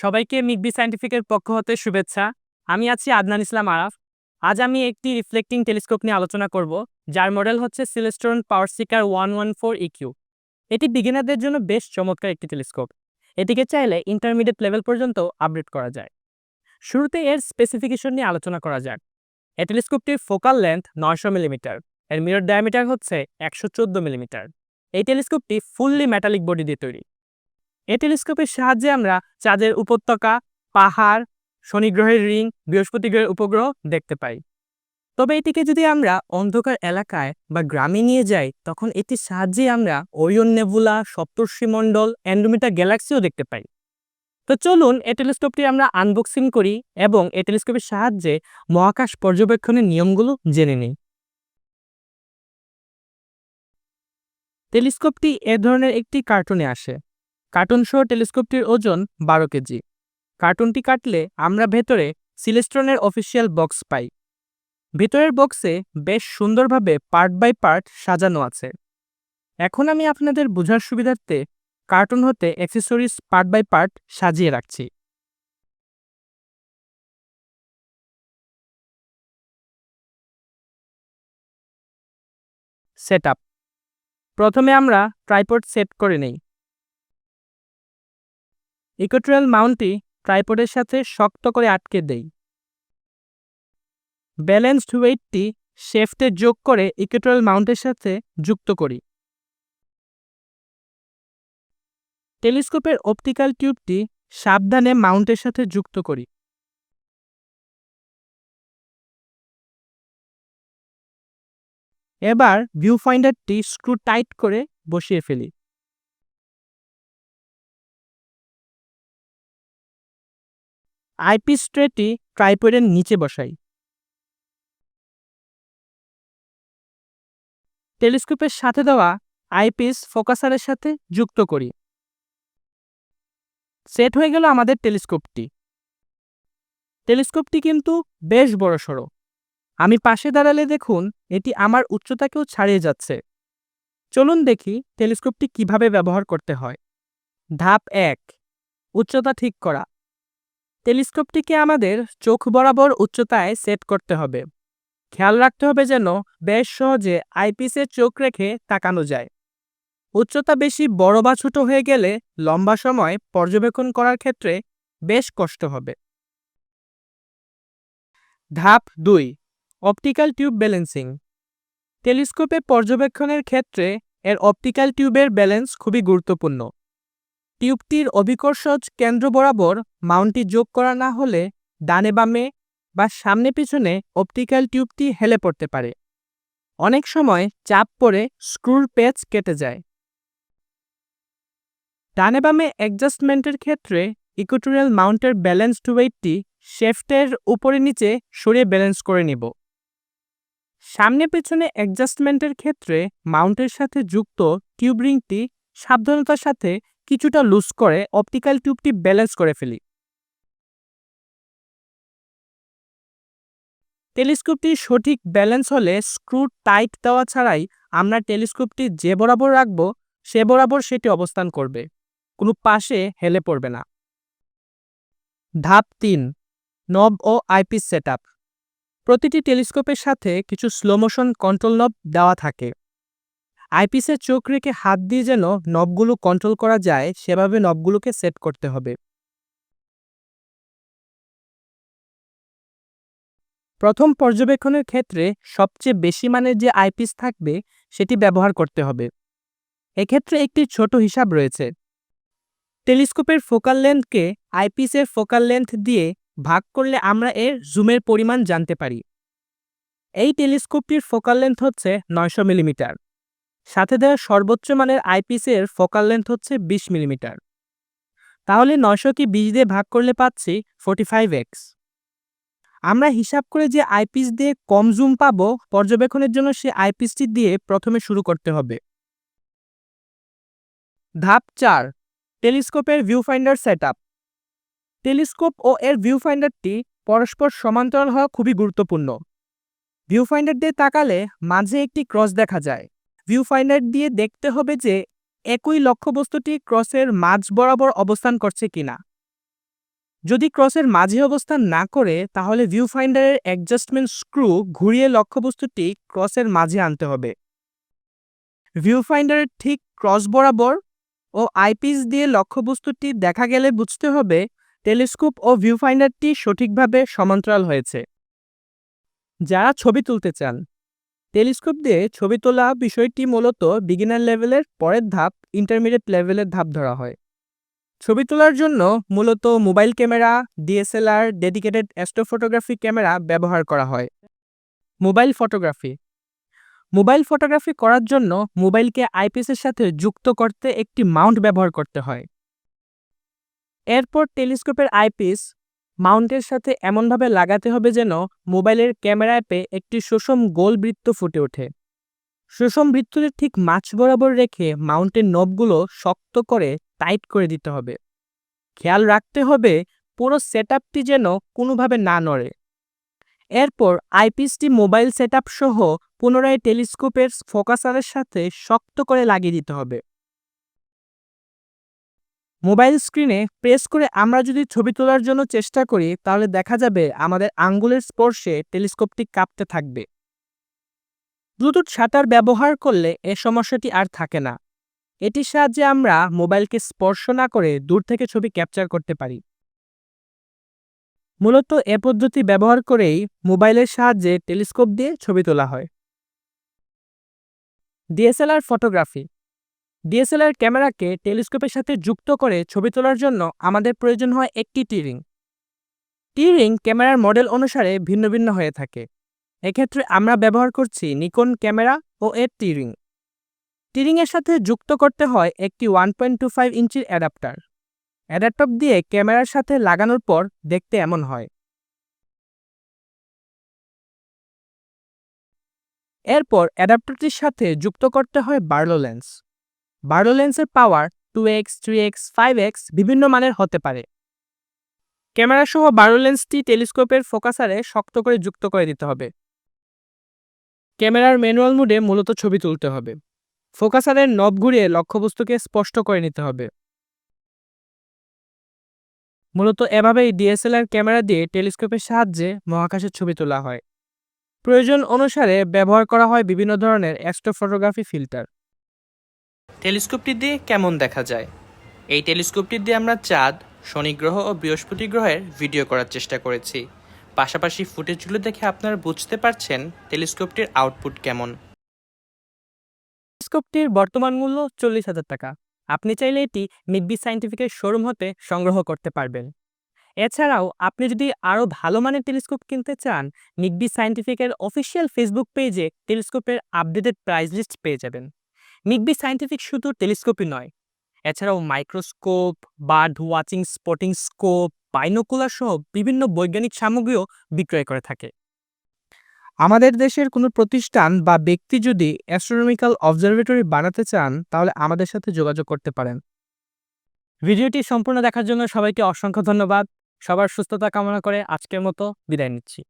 সবাইকে মিগবি সায়েন্টিফিকের পক্ষ হতে শুভেচ্ছা। আমি আছি আদনান ইসলাম আরাফ। আজ আমি একটি রিফ্লেক্টিং টেলিস্কোপ নিয়ে আলোচনা করব, যার মডেল হচ্ছে Celestron power seeker one one four EQ এটি বিগিনারদের জন্য বেশ চমৎকার একটি টেলিস্কোপ। এটিকে চাইলে ইন্টারমিডিয়েট লেভেল পর্যন্ত আপডেট করা যায়। শুরুতে এর স্পেসিফিকেশন নিয়ে আলোচনা করা যাক। এই টেলিস্কোপটির ফোকাল লেন্থ নয়শো মিলিমিটার, এর মিরর ডায়ামিটার হচ্ছে একশো চোদ্দ মিলিমিটার। এই টেলিস্কোপটি ফুললি মেটালিক বডি দিয়ে তৈরি। এই টেলিস্কোপের সাহায্যে আমরা চাঁদের উপত্যকা, পাহাড়, শনিগ্রহের রিং, বৃহস্পতি গ্রহের উপগ্রহ দেখতে পাই। তবে এটিকে যদি আমরা অন্ধকার এলাকায় বা গ্রামে নিয়ে যাই, তখন এটির সাহায্যে আমরা ওরিয়ন নেবুলা সপ্তর্ষিমণ্ডল অ্যান্ডোমিটা গ্যালাক্সিও দেখতে পাই। তো চলুন এ টেলিস্কোপটি আমরা আনবক্সিং করি এবং এ টেলিস্কোপের সাহায্যে মহাকাশ পর্যবেক্ষণের নিয়মগুলো জেনে নিই। টেলিস্কোপটি এ ধরনের একটি কার্টুনে আসে। কার্টুন সহ টেলিস্কোপটির ওজন বারো কেজি। কার্টুনটি কাটলে আমরা ভেতরে সিলেস্ট্রনের অফিসিয়াল বক্স পাই। ভেতরের বক্সে বেশ সুন্দরভাবে পার্ট বাই পার্ট সাজানো আছে। এখন আমি আপনাদের বোঝার সুবিধার্থে কার্টুন হতে অ্যাক্সেসরিজ পার্ট বাই পার্ট সাজিয়ে রাখছি। সেট প্রথমে আমরা ট্রাইপড সেট করে নেই। ইকোট্রিয়াল মাউন্টটি ট্রাইপডের সাথে শক্ত করে আটকে দেই। ব্যালেন্সড ওয়েটটি শেফটে যোগ করে ইকোট্রিয়াল মাউন্টের সাথে যুক্ত করি। টেলিস্কোপের অপটিক্যাল টিউবটি সাবধানে মাউন্টের সাথে যুক্ত করি। এবার ভিউ ফাইন্ডারটি স্ক্রু টাইট করে বসিয়ে ফেলি। আইপিস ট্রেটি ট্রাইপয়েডের নিচে বসাই। টেলিস্কোপের সাথে দেওয়া আইপিস ফোকাসারের সাথে যুক্ত করি। সেট হয়ে গেল আমাদের টেলিস্কোপটি। টেলিস্কোপটি কিন্তু বেশ বড়সড় আমি পাশে দাঁড়ালে দেখুন, এটি আমার উচ্চতাকেও ছাড়িয়ে যাচ্ছে। চলুন দেখি টেলিস্কোপটি কীভাবে ব্যবহার করতে হয়। ধাপ এক, উচ্চতা ঠিক করা। টেলিস্কোপটিকে আমাদের চোখ বরাবর উচ্চতায় সেট করতে হবে। খেয়াল রাখতে হবে যেন বেশ সহজে আইপিসে চোখ রেখে তাকানো যায়। উচ্চতা বেশি বড় বা ছোট হয়ে গেলে লম্বা সময় পর্যবেক্ষণ করার ক্ষেত্রে বেশ কষ্ট হবে। ধাপ দুই, অপটিক্যাল টিউব ব্যালেন্সিং। টেলিস্কোপে পর্যবেক্ষণের ক্ষেত্রে এর অপটিক্যাল টিউবের ব্যালেন্স খুবই গুরুত্বপূর্ণ। টিউবটির অভিকর্ষজ কেন্দ্র বরাবর মাউন্টটি যোগ করা না হলে ডানে বামে বা সামনে পিছনে অপটিক্যাল টিউবটি হেলে পড়তে পারে। অনেক সময় চাপ পড়ে স্ক্রুর পেচ কেটে যায়। ডানে বামে অ্যাডজাস্টমেন্টের ক্ষেত্রে ইকুটোরিয়াল মাউন্টের ব্যালেন্সড ওয়েটটি শেফটের উপরে নিচে সরিয়ে ব্যালেন্স করে নিব। সামনে পেছনে অ্যাডজাস্টমেন্টের ক্ষেত্রে মাউন্টের সাথে যুক্ত টিউব রিংটি সাবধানতার সাথে কিছুটা লুজ করে অপটিক্যাল টিউবটি ব্যালেন্স করে ফেলি। টেলিস্কোপটি সঠিক ব্যালেন্স হলে স্ক্রু টাইট দেওয়া ছাড়াই আমরা টেলিস্কোপটি যে বরাবর রাখব, সে বরাবর সেটি অবস্থান করবে। কোনো পাশে হেলে পড়বে না। ধাপ তিন নব ও আইপিস সেট প্রতিটি টেলিস্কোপের সাথে কিছু স্লোমোশন কন্ট্রোল নব দেওয়া থাকে। আইপিসের চোখ রেখে হাত দিয়ে যেন নবগুলো কন্ট্রোল করা যায়, সেভাবে নবগুলোকে সেট করতে হবে। প্রথম পর্যবেক্ষণের ক্ষেত্রে সবচেয়ে বেশি মানের যে আইপিস থাকবে, সেটি ব্যবহার করতে হবে। এক্ষেত্রে একটি ছোট হিসাব রয়েছে। টেলিস্কোপের ফোকাল লেন্থকে আইপিসের ফোকাল লেন্থ দিয়ে ভাগ করলে আমরা এর জুমের পরিমাণ জানতে পারি। এই টেলিস্কোপটির ফোকাল লেন্থ হচ্ছে নয়শো মিলিমিটার। সাথে দেওয়া সর্বোচ্চ মানের আইপিসের ফোকাল লেন্থ হচ্ছে বিশ মিলিমিটার। তাহলে নয়শোকে বিশ দিয়ে ভাগ করলে পাচ্ছি ফোর্টি ফাইভ এক্স। আমরা হিসাব করে যে আইপিস দিয়ে কম জুম পাবো, পর্যবেক্ষণের জন্য সে আইপিসটি দিয়ে প্রথমে শুরু করতে হবে। ধাপ চার, টেলিস্কোপের ভিউ ফাইন্ডার সেট টেলিস্কোপ ও এর ভিউ ফাইন্ডারটি পরস্পর সমান্তরাল হওয়া খুবই গুরুত্বপূর্ণ। ভিউ ফাইন্ডার দিয়ে তাকালে মাঝে একটি ক্রস দেখা যায়। ভিউ ফাইন্ডার দিয়ে দেখতে হবে যে একই লক্ষ্যবস্তুটি ক্রসের মাঝ বরাবর অবস্থান করছে কিনা। যদি ক্রসের মাঝে অবস্থান না করে, তাহলে ভিউ ফাইন্ডারের অ্যাডজাস্টমেন্ট স্ক্রু ঘুরিয়ে লক্ষ্যবস্তুটি ক্রসের মাঝে আনতে হবে। ভিউ ফাইন্ডারের ঠিক ক্রস বরাবর ও আইপিস দিয়ে লক্ষ্যবস্তুটি দেখা গেলে বুঝতে হবে টেলিস্কোপ ও ভিউ ফাইন্ডারটি সঠিকভাবে সমান্তরাল হয়েছে। যারা ছবি তুলতে চান টেলিস্কোপ দিয়ে ছবি তোলা বিষয়টি মূলত বিগিনার লেভেলের পরের ধাপ ইন্টারমিডিয়েট লেভেলের ধাপ ধরা হয়। ছবি তোলার জন্য মূলত mobile camera DSLR dedicated astrophotography camera ব্যবহার করা হয়। মোবাইল ফটোগ্রাফি মোবাইল ফটোগ্রাফি করার জন্য মোবাইলকে আইপিএসের সাথে যুক্ত করতে একটি মাউন্ট ব্যবহার করতে হয়। এরপর টেলিস্কোপের আইপিস মাউন্টের সাথে এমনভাবে লাগাতে হবে যেন মোবাইলের ক্যামেরা অ্যাপে একটি সুষম গোল বৃত্ত ফুটে ওঠে। সুষম বৃত্তটির ঠিক মাছ বরাবর রেখে মাউন্টের নবগুলো শক্ত করে টাইট করে দিতে হবে। খেয়াল রাখতে হবে পুরো সেট যেন কোনোভাবে না নড়ে। এরপর আইপিএসটি মোবাইল সেট সহ পুনরায় টেলিস্কোপের ফোকাসারের সাথে শক্ত করে লাগিয়ে দিতে হবে। মোবাইল স্ক্রিনে প্রেস করে আমরা যদি ছবি তোলার জন্য চেষ্টা করি, তাহলে দেখা যাবে আমাদের আঙ্গুলের স্পর্শে টেলিস্কোপটি কাঁপতে থাকবে। ব্লুটুথ শাটার ব্যবহার করলে এ সমস্যাটি আর থাকে না। এটির সাহায্যে আমরা মোবাইলকে স্পর্শ না করে দূর থেকে ছবি ক্যাপচার করতে পারি। মূলত এ পদ্ধতি ব্যবহার করেই মোবাইলের সাহায্যে টেলিস্কোপ দিয়ে ছবি তোলা হয়। ডিএসএলআর ফটোগ্রাফি ডিএসএলআর ক্যামেরাকে টেলিস্কোপের সাথে যুক্ত করে ছবি তোলার জন্য আমাদের প্রয়োজন হয় একটি টিরিং। টিরিং ক্যামেরার মডেল অনুসারে ভিন্ন ভিন্ন হয়ে থাকে। এক্ষেত্রে আমরা ব্যবহার করছি নিকন ক্যামেরা ও এর টিরিং। টিরিংয়ের সাথে যুক্ত করতে হয় একটি ওয়ান পয়েন্ট টু ফাইভ ইঞ্চির অ্যাডাপ্টার। অ্যাডাপ্টার দিয়ে ক্যামেরার সাথে লাগানোর পর দেখতে এমন হয়। এরপর অ্যাডাপ্টারটির সাথে যুক্ত করতে হয় বার্লো লেন্স। বার্লো লেন্সের power two X, three X, five X বিভিন্ন মানের হতে পারে। ক্যামেরা সহ বার্লো লেন্সটি টেলিস্কোপের ফোকাসারে শক্ত করে যুক্ত করে দিতে হবে। ক্যামেরার ম্যানুয়াল মোডে মূলত ছবি তুলতে হবে। ফোকাসারের নব ঘুরিয়ে লক্ষ্যবস্তুকে স্পষ্ট করে নিতে হবে। মূলত এভাবেই ডিএসএলআর ক্যামেরা দিয়ে টেলিস্কোপের সাহায্যে মহাকাশের ছবি তোলা হয়। প্রয়োজন অনুসারে ব্যবহার করা হয় বিভিন্ন ধরনের অ্যাস্ট্রোফটোগ্রাফি ফিল্টার। টেলিস্কোপটি দিয়ে কেমন দেখা যায়? এই টেলিস্কোপটি দিয়ে আমরা চাঁদ শনি গ্রহ ও বৃহস্পতি গ্রহের ভিডিও করার চেষ্টা করেছি। পাশাপাশি ফুটেজগুলো দেখে আপনারা বুঝতে পারছেন টেলিস্কোপটির আউটপুট কেমন। টেলিস্কোপটির বর্তমান মূল্য চল্লিশ হাজার টাকা। আপনি চাইলে এটি মিডবি সায়েন্টিফিকের শোরুম হতে সংগ্রহ করতে পারবেন। এছাড়াও আপনি যদি আরও ভালো মানের টেলিস্কোপ কিনতে চান, মিডবি সায়েন্টিফিকের অফিসিয়াল ফেসবুক পেজে টেলিস্কোপের আপডেটেড প্রাইস লিস্ট পেয়ে যাবেন। মিডবি সায়েন্টিফিক শুধু টেলিস্কোপই নয়। এছাড়াও microscope bird watching spotting scope binocular সহ বিভিন্ন বৈজ্ঞানিক সামগ্রীও বিক্রয় করে থাকে। আমাদের দেশের কোনো প্রতিষ্ঠান বা ব্যক্তি যদি অ্যাস্ট্রোনমিক্যাল অবজারভেটরি বানাতে চান, তাহলে আমাদের সাথে যোগাযোগ করতে পারেন। ভিডিওটি সম্পূর্ণ দেখার জন্য সবাইকে অসংখ্য ধন্যবাদ। সবার সুস্থতা কামনা করে আজকের মতো বিদায় নিচ্ছি।